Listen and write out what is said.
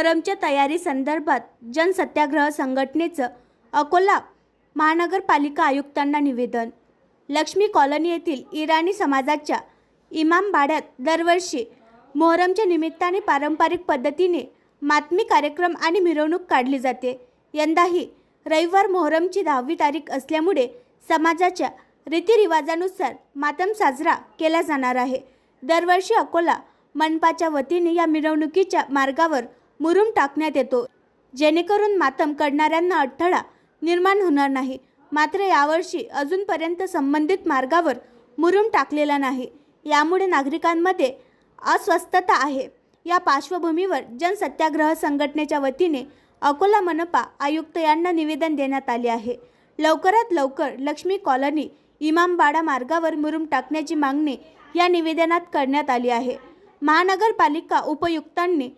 मोहरमच्या तयारी संदर्भात जनसत्याग्रह संघटनेचं अकोला महानगरपालिका आयुक्तांना निवेदन. लक्ष्मी कॉलनी येथील इराणी समाजाच्या इमामबाड्यात दरवर्षी मोहरमच्या निमित्ताने पारंपरिक पद्धतीने मातमी कार्यक्रम आणि मिरवणूक काढली जाते. यंदाही रविवार मोहरमची दहावी तारीख असल्यामुळे समाजाच्या रीतिरिवाजानुसार मातम साजरा केला जाणार आहे. दरवर्षी अकोला मनपाच्या वतीने या मिरवणुकीच्या मार्गावर मुरुम टाकण्यात येतो. जेणेकरून मातम करणाऱ्यांना अडथळा निर्माण होणार नाही. मात्र यावर्षी अजूनपर्यंत संबंधित मार्गावर मुरुम टाकलेला नाही. यामुळे नागरिकांमध्ये अस्वस्थता आहे. या पार्श्वभूमीवर जनसत्याग्रह संघटनेच्या वतीने अकोला मनपा आयुक्त यांना निवेदन देण्यात आले आहे. लवकरात लवकर लक्ष्मी कॉलनी इमामबाडा मार्गावर मुरुम टाकण्याची मागणी या निवेदनात करण्यात आली आहे. महानगरपालिका उपयुक्तांनी